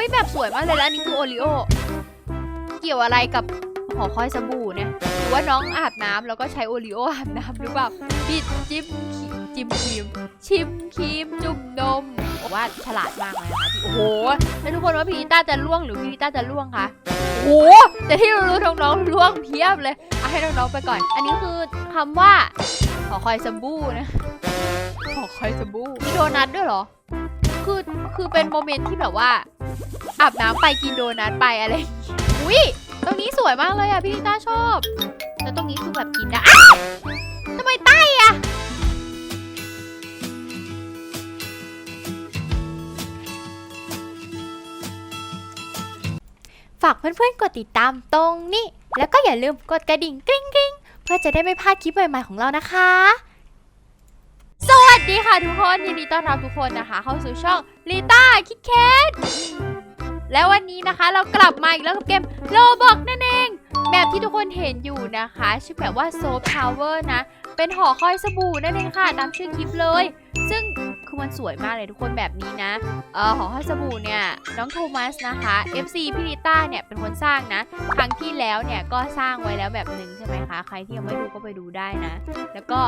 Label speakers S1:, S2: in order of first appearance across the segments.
S1: อุ้ยแบบสวยมากเลยแล้วนนี้คือโอริโอเกี่ยวอะไรกับหอคอยสบู่เนี่ยหรือว่าน้องอาบน้ำแล้วก็ใช้โอริโออาบน้ำหรือเปล่าบิดจิ้มจิ้มครีม ชิมครีมจุ่มนมบอว่าฉลาดมากเลยนะคะพี่โอ้โหแล้วทุกคนว่าพี่ลิต้าจะล่วงหรือพี่ลิต้าจะล่วงคะโอ้โหแต่ที่รู้ๆน้องๆล่วงเพียบเลยเอาให้น้องๆไปก่อน อันนี้คือคำว่าหอคอยสบู่นะหอคอยสบู่มีโดนัทด้วยเหรอ คือคือเป็นโมเมนต์ที่แบบว่าอาบน้ำไปกินโดนัทไปอะไรอุ้ยตรงนี้สวยมากเลยอะพี่ลิต้าชอบ แล้วตรงนี้คือแบบกินได้ทำไมใต้อะฝากเพื่อนๆกดติดตามตรงนี้ แล้วก็อย่าลืมกดกระดิ่งกริ๊งกริ๊งเพื่อจะได้ไม่พลาดคลิปใหม่ๆของเรานะคะ สวัสดีค่ะทุกคนยินดีต้อนรับทุกคนนะคะ เข้าสู่ช่องลิต้าคิดแคทและววันนี้นะคะเรากลับมาอีกแล้วกับเกมโลบอกนั่นเอง แบบที่ทุกคนเห็นอยู่นะคะชื่อแบบว่าโซฟทาวเวอร์นะ เป็นหอคอยสบู่นั่นเองค่ะตามชื่อคลิปเลย ซึ่ง คือมันสวยมากเลยทุกคนแบบนี้นะเอ่อหอคอยสบู่เนี่ยน้องโทมัสนะคะ FC พิริต้าเนี่ยเป็นคนสร้างนะ ครั้งที่แล้วเนี่ยก็สร้างไว้แล้วแบบหนึ่งใช่ไหมคะ ใครที่ยังไม่ดูก็ไปดูได้นะ แล้วก็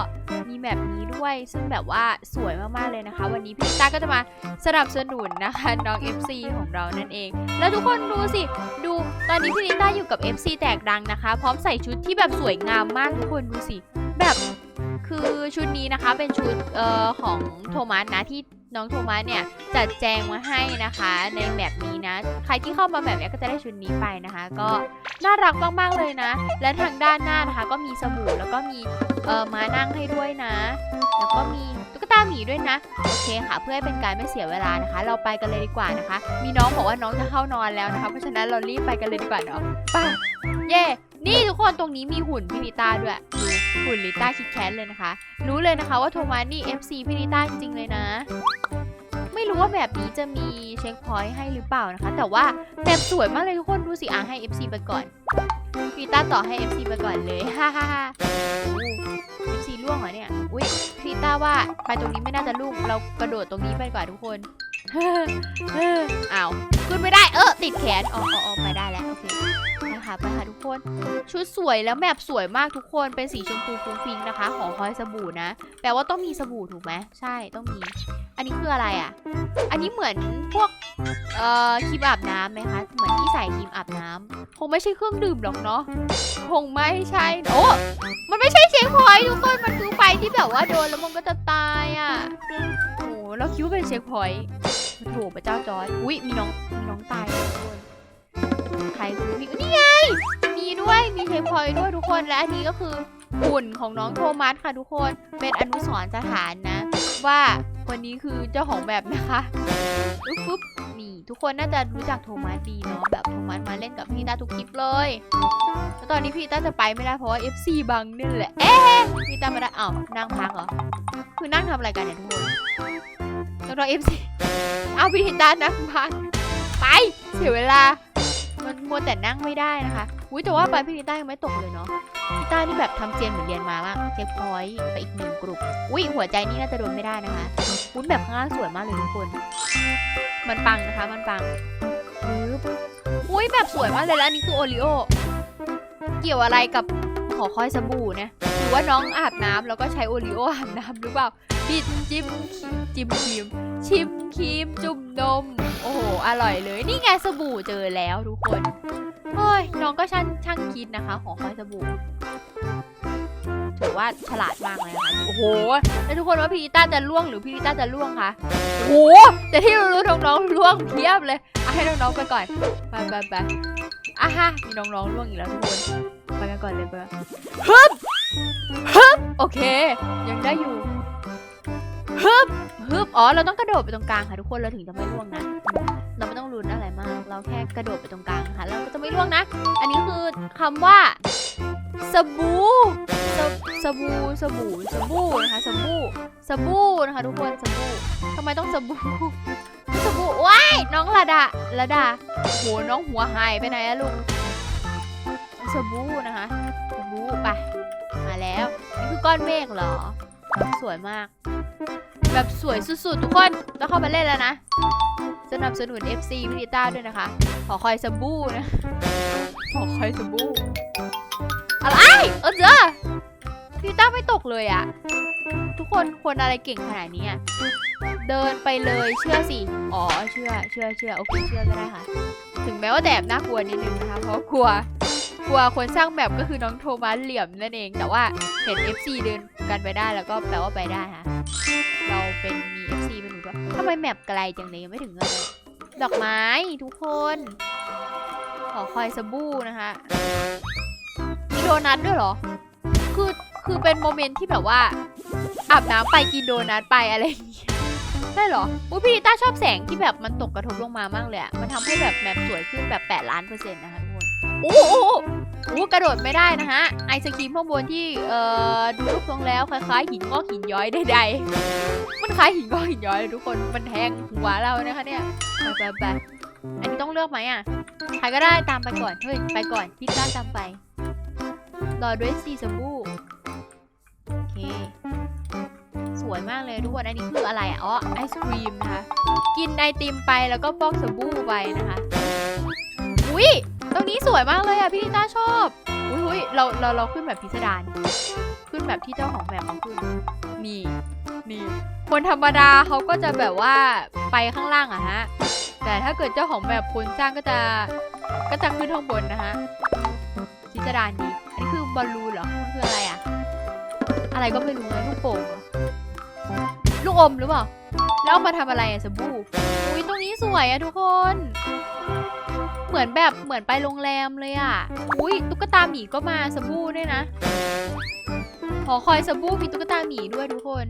S1: มีแบบนี้ด้วยซึ่งแบบว่าสวยมากๆเลยนะคะ วันนี้พิริต้าก็จะมาสนับสนุนนะคะน้อง FC ของเรานั่นเอง แล้วทุกคนดูสิดูตอนนี้พิริต้าอยู่กับ FC แตกดังนะคะ พร้อมใส่ชุดที่แบบสวยงามมากทุกคนดูสิแบบ คือชุดนี้นะคะเป็นชุดเอ่อของโทมัสนะที่น้องโทมัสเนี่ยจัดแจงมาให้นะคะในแบบนี้นะ ใครที่เข้ามาแบบนี้ก็จะได้ชุดนี้ไปนะคะ ก็น่ารักมากๆเลยนะ และทางด้านหน้านะคะก็มีสบู่แล้วก็มีเอ่อม้านั่งให้ด้วยนะ แล้วก็มีตุ๊กตาหมีด้วยนะโอเคค่ะ เพื่อให้เป็นการไม่เสียเวลานะคะ เราไปกันเลยดีกว่านะคะ มีน้องบอกว่าน้องจะเข้านอนแล้วนะคะ เพราะฉะนั้นเรารีบไปกันเลยดีกว่าเนาะไปเย่นี่ทุกคนตรงนี้มีหุ่นพี่ลิต้าด้วยดู หุ่นลิต้าคิดแค้นเลยนะคะ รู้เลยนะคะว่าโทมัสนี่ FC พี่ลิต้าจริงๆเลยนะ ไม่รู้ว่าแบบนี้จะมีเช็คพอยต์ให้หรือเปล่านะคะ แต่ว่าแบบสวยมากเลยทุกคนดูสิอะให้ FC ไปก่อนพี่ลิต้าต่อให้ FC ไปก่อนเลยฮ่าฮ่าฮ่า FC ล่วงเหรอเนี่ย อุ้ยพี่ต้าว่าไปตรงนี้ไม่น่าจะลูกเรากระโดดตรงนี้ไปกว่าทุกคน อ้าวขึ้นไม่ได้เออติดแขนอ๋ออ๋ออ๋อไปได้ คไปค่ะไปค่ะทุกคน ชุดสวยแล้วแบบสวยมากทุกคนเป็นสีชมพูฟุ้งฟิงนะคะหอคอยสบู่นะ แปลว่าต้องมีสบู่ถูกไหมใช่ต้องมี อันนี้คืออะไรอะ อันนี้เหมือนพวกเอ่อครีมอาบน้ำไหมคะเหมือนที่ใส่ครีมอาบน้ำคงไม่ใช่เครื่องดื่มหรอกเนาะคงไม่ใช่โอ้มันไม่ใช่เช็คพอยทุกคนมันคือไฟที่แบบว่าโดนแล้วมันก็จะตายอะโอ้เราคิดว่าเป็นเช็คพอยต์โถพระเจ้าจอร์ดอุ้ยมีน้องมีน้องตายทุกคน ใครคือพี่นี่ไง มีด้วยมีเช็คพอยด้วยทุกคนและอันนี้ก็คือหุ่นของน้องโทมัสค่ะทุกคนเป็นอนุสรสถานนะ ว่าคนนี้คือเจ้าของแบบนะคะอุ๊บปุ๊บนี่ทุกคนน่าจะรู้จักโทมัสดีเนาะแบบโทมัสมาเล่นกับพี่ตาทุกคลิปเลยแล้วตอนนี้พี่ต้าจะไปไม่ได้เพราะว่า FC บังนี่แหละเอ๊ะพี่ต้าไม่ได้อ้าวนั่งพักเหรอคือนั่งทำอะไรกันเนี่ยทุกคนแล้วเรา FC เอาพี่ต้านั่งพักไปเสียเวลา มันมัวแต่นั่งไม่ได้นะคะอุ้ยแต่ว่าไปพี่ต้ายังไม่ตกเลยเนาะพี่ต้านี่แบบทำเซียนเหมือนเรียนมามากเช็คพอยต์ไปอีกหนึ่งกลุ่มอุ้ยหัวใจนี่น่าจะโดนไม่ได้นะคะวุ้นแบบข้างล่างสวยมากเลยทุกคน มันปังนะคะมันปังอุ้ยแบบสวยมากเลยแล้วอันนี้คือโอริโอเกี่ยวอะไรกับหอคอยสบู่เนี่ยหรือว่าน้องอาบน้ำแล้วก็ใช้โอริโออาบน้ำหรือเปล่าบิดจิ้มจิ้มครีม ชิมครีมจุ่มนม โอ้โห อร่อยเลย นี่ไงสบู่เจอแล้วทุกคนเฮ้ยน้องก็ช่างช่างคิดนะคะหองคอยสบู่ถือว่าฉลาดมากเลยนะคะโอ้โห แล้วทุกคนว่าพี่ลิต้าจะล่วงหรือพี่ลิต้าจะล่วงคะ โอ้โห แต่ที่รู้ๆน้องๆล่วงเพียบเลยเอาให้น้องๆไปก่อน ไปไปไปอะฮะ มีน้องๆล่วงอีกแล้วทุกคน ไปกันก่อนเลยเบอร์ฮึบฮึบโอเค ยังได้อยู่ ฮึบฮึบอ๋อ เราต้องกระโดดไปตรงกลางค่ะทุกคน เราถึงจะไม่ล่วงนะ เราไม่ต้องลุ้นอะไรมาก เราแค่กระโดดไปตรงกลางค่ะ เราก็จะไม่ล่วงนะ อันนี้คือคำว่าสบู่สสบู่สบู่สบู่นะคะสบู่สบู่นะคะทุกคนสบู่ทำไมต้องสบู่สบู่ว้ายน้องระดาระดาโหน้องหัวหายไปไหนอะลูกสบู่นะคะสบู่ไปมาแล้วนี่คือก้อนเมฆเหรอ สวยมาก แบบสวยสุดๆ ทุกคนต้องเข้ามาเล่นแล้วนะสนับสนุน FC พิลิต้าด้วยนะคะ ขอคอยสบู่นะขอคอยสบู่อะไรเออเจอพิลิต้าไม่ตกเลยอะทุกคนคนอะไรเก่งขนาดนี้อะเดินไปเลยเชื่อสิ อ๋อเชื่อเชื่อเชื่อโอเคเชื่อก็ได้ค่ะ ถึงแม้ว่าแดบน่ากลัวนิดนึงนะคะ เพราะกลัวก ลัวคนสร้างแบบก็คือน้องโทมัสเหลี่ยมนั่นเอง แต่ว่าเห็น FC เดินกันไปได้แล้วก็แปลว่าไปได้ค่ะเราเป็นมี FC เป็นหนูด้วยทำไมแมปไกลจังเลยยังไม่ถึงเลยดอกไม้ทุกคน ขอคอยสบู่นะคะมีโดนัทด้วยเหรอ คือคือเป็นโมเมนต์ที่แบบว่าอาบน้ำไปกินโดนัทไปอะไรอย่างเงี้ยใช่เหรออุ้ยพี่ลิต้าชอบแสงที่แบบมันตกกระทบลงมามากเลยอะมันทำให้แบบแมปสวยขึ้นแบบ 8 ล้านเปอร์เซ็นต์นะคะทุกคนโอ้โห อ้โหโอ้กระโดดไม่ได้นะฮะ ไอศครีมข้างบนที่เอ่อดูรูปทรงแล้วคล้ายๆหินงอกหินย้อยใดๆมันคล้ายหินงอกหินย้อยเลยทุกคนมันแทงหัวเรานะคะเนี่ยไปไปไปอันนี้ต้องเลือกไหมอะใครก็ได้ตามไปก่อนเฮ้ยไปก่อนพี่ต้าตามไปรอด้วยสีสบู่โอเคสวยมากเลยทุกคนอันนี้คืออะไรอะอ๋อไอศครีมนะคะกินไอติมไปแล้วก็ฟอกสบู่ไปนะคะอุ้ย ตรงนี้สวยมากเลยอะพี่ลิต้าชอบ อุ้ยเราเราเราขึ้นแบบพิสดาร ขึ้นแบบที่เจ้าของแบบเขาขึ้น นี่ นี่ คนธรรมดาเขาก็จะแบบว่าไปข้างล่างอะฮะ แต่ถ้าเกิดเจ้าของแบบคนสร้างก็จะก็จะขึ้นข้างบนนะฮะพิจารณาดีอันนี้คือบอลลูนเหรอมันคืออะไรอะอะไรก็ไม่รู้เลยลูกโป่งหรอลูกอมหรือเปล่า แล้วมาทำอะไรอะสบู่อุ้ยตรงนี้สวยอะทุกคน เหมือนแบบเหมือนไปโรงแรมเลยอะอุ้ยตุ๊กตาหมีก็มาสบู่ด้วยนะ หอคอยสบู่มีตุ๊กตาหมีด้วยทุกคน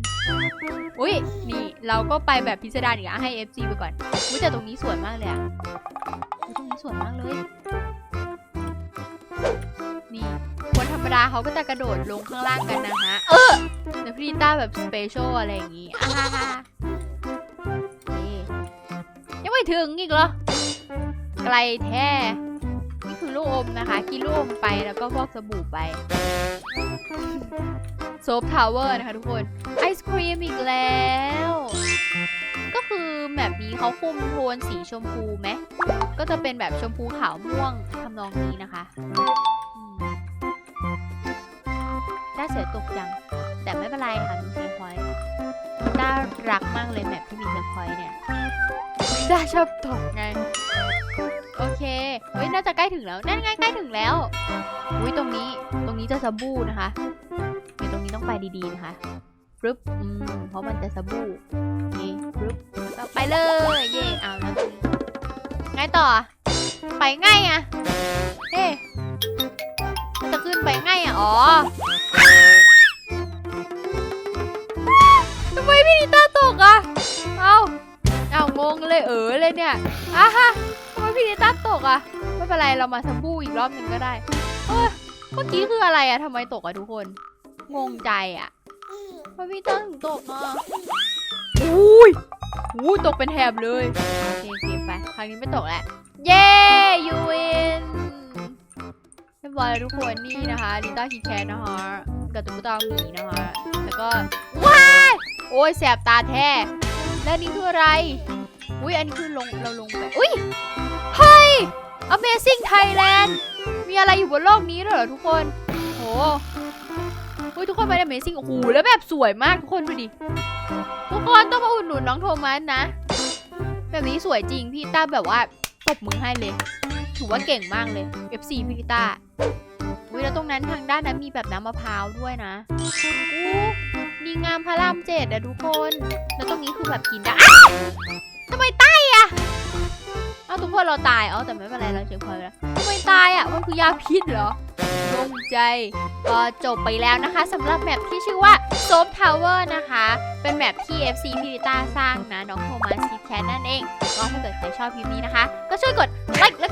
S1: อุ้ยนี่เราก็ไปแบบพิสดารอีกอะให้ FC ไปก่อนอุ้ยแต่ตรงนี้สวยมากเลยอะตรงนี้สวยมากเลย นี่คนธรรมดาเขาก็จะกระโดดลงข้างล่างกันนะฮะ เออแต่พีต้าแบบสเปเชียลอะไรอย่างงี้อ่าฮ่าฮ่านี่ยังไม่ถึงอีกเหรอ ไกลแท้นี่คือลูกอมนะคะ กินลูกอมไปแล้วก็พอกสบู่ไปโซฟทาวเวอร์นะคะทุกคน ไอศครีมอีกแล้ว ก็คือแบบนี้เขาคุมโทนสีชมพูไหม ก็จะเป็นแบบชมพูขาวม่วงทำนองนี้นะคะอืมน่าเสียตกจัง แต่ไม่เป็นไรค่ะมีเซฟพอยต์น่ารักมากเลยแบบที่มีเซฟพอยต์เนี่ยน่าชอบตกไง โอเคเฮ้ยน่าจะใกล้ถึงแล้วนั่นไงใกล้ถึงแล้วอุ้ยตรงนี้ตรงนี้จะสบู่นะคะเดี๋ยวตรงนี้ต้องไปดีๆนะคะปึ๊บอืมเพราะมันจะสบู่นี่ปึ๊บไปเลยเย่เอาแล้วตรงนี้ไงต่อ ไปไง่ายอะเอ๊ะมันจะขึ้นไปไง่ายอะอ๋อทำไมพี่นิต้าตกอะเอาเอางงเลยเออเลยเนี่ยอะฮะ ทำไมพี่นิต้าตกอะไม่เป็นไรเรามาสบู่อีกรอบหนึ่งก็ได้เอ้ยเมื่อกี้คืออะไรอะทำไมตกอะทุกคน งงใจอะทำไมพี่นิต้าถึงตกอะอุ้ยอู้ตกเป็นแถบเลยโอเคโอเคไปครั้งนี้ไม่ตกแล้วเย้ยูวินเรียบร้อยแล้วทุกคนนี่นะคะลิต้าคิดแคนนะคะกับตุ๊กตาหมีนะคะแล้วก็ว้ายโอ้ยแสบตาแท้แล้วนี่คืออะไรอุ้ยอันนี้คือลงเราลงไปอุ้ยเฮ้ย Amazing Thailand มีอะไรอยู่บนโลกนี้ด้วยเหรอทุกคนโหอุ้ยทุกคนไป Amazing โอ้โหแล้วแบบสวยมากทุกคนดูดิ ทุกคนต้องมาอุดหนุนน้องโทมัสนะ แบบนี้สวยจริงพี่ต้าแบบว่าตบมือให้เลย ถือว่าเก่งมากเลย FC พี่ต้าอุ้ยแล้วตรงนั้นทางด้านนั้นมีแบบน้ำมะพร้าวด้วยนะอู้ดีงามพระรามเจ็ดอะทุกคน แล้วตรงนี้คือแบบกินได้ทำไมตา อะเอ้าทุกคนเราตายเอ้าแต่ไม่เป็นไรเราเช็คพอยต์แล้วทำไมตายอะมันคือยาพิษเหรอลงใจก็จบไปแล้วนะคะสำหรับแมปที่ชื่อว่าโซฟทาวเวอร์นะคะ เป็นแมปที่ FC พิริต้าสร้างนะ น้องโทมัสซิแคนนั่นเอง ก็ถ้าเกิดใครชอบคลิปนี้นะคะ ก็ช่วยกดไลค์แล้ว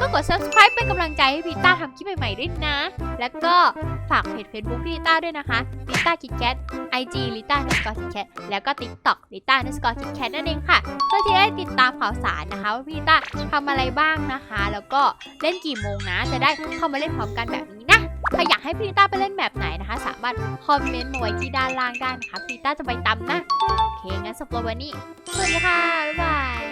S1: ก็กด subscribe เป็นกำลังใจให้พิริต้าทำคลิปใหม่ๆด้วยนะ แล้วก็ฝากเพจ Facebook พิต้าด้วยนะคะพิต้าคิดแคท IG ลิต้า n นสกอร์คิดแคทแล้วก็ TikTok ลิต้า n นสกอร์คิดแคทนั่นเองค่ะ เพื่อที่ได้ติดตามข่าวสารนะคะ ว่าพิริต้าทำอะไรบ้างนะคะ แล้วก็เล่นกี่โมงนะ จะได้เข้ามาเล่นพร้อมกันแบบนี้นะใครอยากให้พี่ลิต้าไปเล่นแบบไหนนะคะ สามารถคอมเมนต์มาไว้ที่ด้านล่างได้นะคะพี่ลิต้าจะไปตำนะ โอเคงั้นสำหรับวันนี้สวัสดีค่ะ บ๊ายบาย